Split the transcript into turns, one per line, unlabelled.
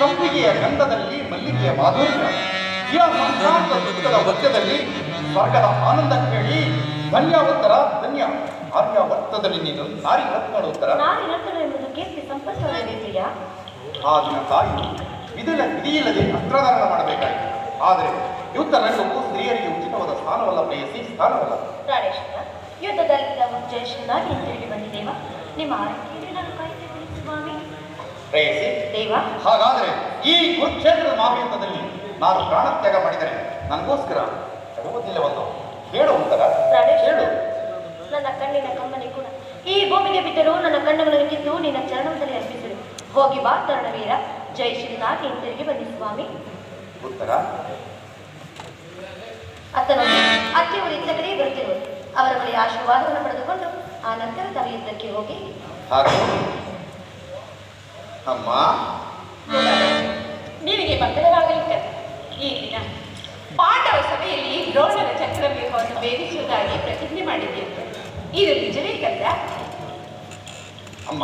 ಪ್ರೇಮಕ್ಕೆ ಮಾಧುರ್ಯ ಈ ಸಂಕ್ರಾಂತ ದುಃಖದ ವಚ್ಚದಲ್ಲಿ ಸ್ವರ್ಗದ ಆನಂದ ಕೇಳಿ ಧನ್ಯಾವತ್ತರ ಧನ್ಯ. ಆರ್ಯಾವರ್ತದಲ್ಲಿ ನೀನು ನಾರಿ ರತ್ನೋತ್ತರ
ನಾರಿ ರತ್ನ ಎಂಬುದು ಕೀರ್ತಿ ಸಂಪತ್ತವೇ ಪ್ರಿಯ
ಆ ದಿನ ತಾಯಿ ಇದೆಲ್ಲ ವಿಧಿಯಿಲ್ಲದೆ ಅಸ್ತ್ರಧಾರಣ ಮಾಡಬೇಕಾಯಿತು. ಆದರೆ ಯುದ್ಧ ರಂಗವು ಸ್ತ್ರೀಯರಿಗೆ ಉಚಿತವಾದ ಸ್ಥಾನವಲ್ಲ ಬಯಸಿ ಸ್ಥಾನವಲ್ಲ.
ಯುದ್ಧದಲ್ಲಿ ನಾವು ಜಯಶೀಲನಾಗಿ ಹಿಂತಿರುಗಿ ಬಂದಿದ್ದೇವ? ನಿಮ್ಮ ಆರೋಗ್ಯ ನಾನು
ಪ್ರೇಯಸಿ
ದೇವ
ಹಾಗಾದರೆ ಈ ಕುರುಕ್ಷೇತ್ರದ ಮಹಾಯುದ್ಧದಲ್ಲಿ ನಾನು ಪ್ರಾಣತ್ಯಾಗ ಮಾಡಿದರೆ ನನಗೋಸ್ಕರ ಒಂದು ಹೇಳು ಉತ್ತರ ಹೇಳು.
ನನ್ನ ಕಣ್ಣಿನ ಕಮ್ಮನೆ ಕೂಡ. ಈ ಭೂಮಿಗೆ ಬಿದ್ದರೂ ನನ್ನ ಕಣ್ಣುಗಳನ್ನು ಕಿತ್ತು ನಿನ್ನ ಚರಣದಲ್ಲಿ ಅರ್ಪಿಸಿದೆ. ಹೋಗಿ ಬಾ ತರಣವೀರ. ಜೈ ಶ್ರೀನಾಥ್ ಹಿಂತಿರುಗಿ ಬನ್ನಿ ಸ್ವಾಮಿ.
ಉತ್ತರ?
ಅತ್ತನ ಅತ್ತೆಯವರು ಇದ್ದ ಕಡೆ ಬರುತ್ತಿರುವರು. ಅವರ ಬಳಿ ಆಶೀರ್ವಾದವನ್ನು ಪಡೆದುಕೊಂಡು ಆ ನಂತರ ತಲೆಯುದ್ದಕ್ಕೆ ಯುದ್ಧಕ್ಕೆ ಹೋಗಿ.
ಹಾಗೆ. ಅಮ್ಮ.
ನೀವಿಗೆ ಮಕ್ಕಳವಾಗಲಿಕ್ಕ ಈ ದಿನ ಪಾಂಡವ ಸಭೆಯಲ್ಲಿ ದ್ರೋಣರ ಚಕ್ರವ್ಯೂಹವನ್ನು ಭೇದಿಸುವುದಾಗಿ ಪ್ರತಿಜ್ಞೆ ಮಾಡಿದ್ದೆ ಇದು ನಿಜವೇ ಕಂದ
ಅಮ್ಮ.